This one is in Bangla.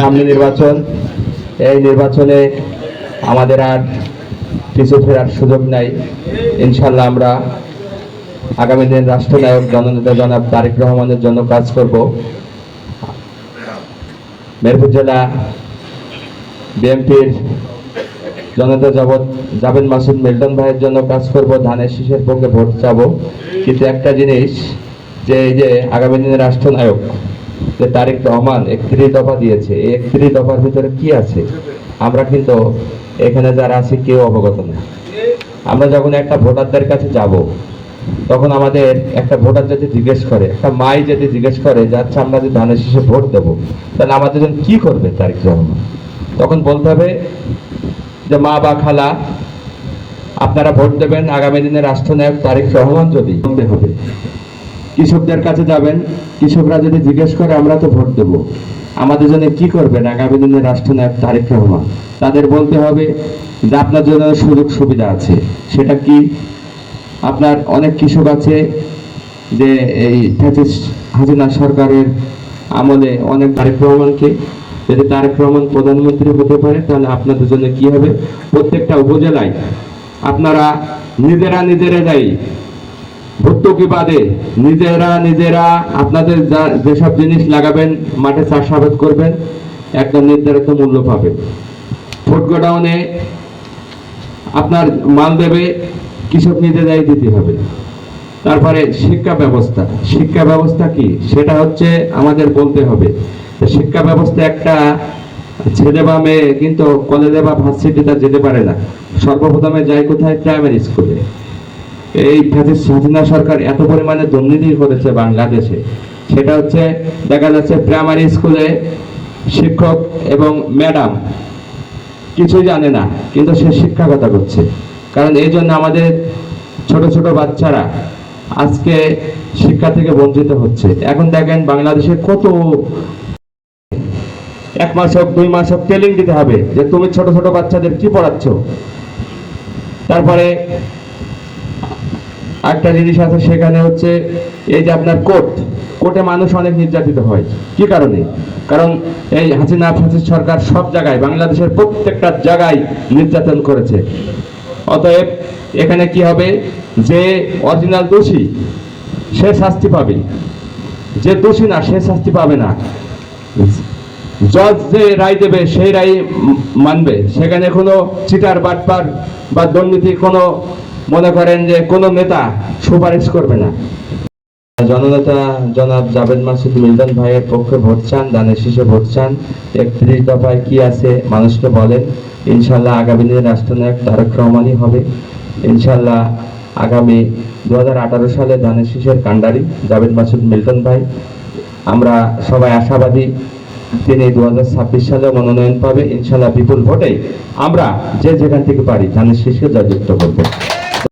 সামনে নির্বাচন। এই নির্বাচনে আমাদের আর পিছু ফেরার সুযোগ নাই। ইনশাল্লাহ আমরা আগামী দিন রাষ্ট্রনায়ক জননেতা জনাব তারেক রহমানের জন্য কাজ করব। মেরপুর জেলা বিএনপির জনতা জগৎ জাবেদ মাসুদ মিল্টন ভাইয়ের জন্য কাজ করব, ধানের শীষের পক্ষে ভোট চাবো। কিন্তু একটা জিনিস যে এই যে আগামী দিনের রাষ্ট্রনায়ক যে তারেক রহমান একত্রিশ দফা দিয়েছে। এই একত্রিশ দফার ভিতরে কি আছে? আমরা কিন্তু এখানে যারা আছি কেউ অবগত না। আমরা যখন একটা ভোটারদের কাছে যাব, তখন আমাদের একটা ভোটার যদি জিজ্ঞেস করে, একটা মাই যদি জিজ্ঞেস করে যে আচ্ছা আমরা যদি ধানের শেষে ভোট দেবো, তাহলে আমাদের জন্য কি করবে তারেক রহমান তখন বলতে হবে যে, মা বা খালা, আপনারা ভোট দেবেন, আগামী দিনে রাষ্ট্রনায়ক তারেক রহমান যদি হবে। কৃষকদের কাছে যাবেন, কৃষকরা যদি জিজ্ঞেস করে, আমরা তো ভোট দেবো। আমাদের জন্য কি করবেন? আগামী দিনে রাষ্ট্রনায়ক তারেক রহমান। তাদের বলতে হবে যে আপনার জন্য সুযোগ সুবিধা আছে। সেটা কি? আপনার অনেক কৃষক আছে যে এই ফ্যাসিস্ট হাসিনা সরকারের আমলে অনেক তারেক রহমানকে। যদি তারেক রহমান প্রধানমন্ত্রী হতে পারে, তাহলে আপনাদের জন্য কি হবে? প্রত্যেকটা উপজেলায় আপনারা নিজেরা নিজেরা যাই ভর্তুকি বাদে নিজেরা নিজেরা আপনাদের যা- যেসব জিনিস লাগাবেন, মাঠে চাষাবাদ করবেন একটা নির্ধারিত মূল্য পাবেন। ফুড গোডাউনে আপনার মাল দেবে, কৃষক নিজেরাই দিতে হবে। তারপরে শিক্ষা ব্যবস্থা। শিক্ষা ব্যবস্থা কি? সেটা হচ্ছে আমাদের বলতে হবে। শিক্ষা ব্যবস্থা একটা ছেলে বা মেয়ে, কিন্তু কলেজে বা ভার্সিটিতে যেতে পারে না। সর্বপ্রথমে যায় কোথায়? প্রাইমারি স্কুলে। এই ফ্যাসিস্ট হাসিনা সরকার এত পরিমাণে দুর্নীতি করেছে বাংলাদেশে, সেটা হচ্ছে দেখা যাচ্ছে প্রাইমারি স্কুলে শিক্ষক এবং ম্যাডাম কিছুই জানে না, কিন্তু সে শিক্ষকতা করছে। কারণ এই জন্য আমাদের ছোট ছোট বাচ্চারা আজকে শিক্ষা থেকে বঞ্চিত হচ্ছে। এখন দেখেন বাংলাদেশে কত এক মাস হোক, দুই মাস হোক ট্রেনিং দিতে হবে যে তুমি ছোট ছোট বাচ্চাদের কি পড়াচ্ছ? তারপরে একটা জিনিস আছে, সেখানে হচ্ছে এই যে আপনার কোর্ট, কোর্টে মানুষ অনেক নির্যাতিত হয়। কি কারণে? কারণ এই হাসিনা ফাসিস সরকার সব জায়গায়, বাংলাদেশের প্রত্যেকটা জায়গায় নির্যাতন করেছে। অতএব এখানে কি হবে? যে অরিজিনাল দোষী, সে শাস্তি পাবে। যে দোষী না, সে শাস্তি পাবে না। জজ যে রায় দেবে, সেই রায় মানবে। সেখানে কোনো চিটার, বাটপার বা দুর্নীতি কোনো মনে করেন যে কোনো নেতা সুপারিশ করবে না। জননেতা জনাব জাভেদ মাসুদ মিল্টন ভাইয়ের পক্ষে ভোট চান, দানের শীষে ভোট চান। একত্রিশ দফায় কি আছে মানুষকে বলেন। ইনশাল্লাহ আগামী দিনে রাষ্ট্রনায়ক তারেক রহমানই হবে। ইনশাল্লাহ আগামী হাজার আঠারো সালে দানের শীষের কাণ্ডারি জাভেদ মাসুদ মিল্টন ভাই। আমরা সবাই আশাবাদী তিনি দু হাজার ছাব্বিশ সালে মনোনয়ন পাবে। ইনশাল্লাহ বিপুল ভোটে আমরা যে যেখান থেকে পারি ধানের শীষকে জয়যুক্ত করব।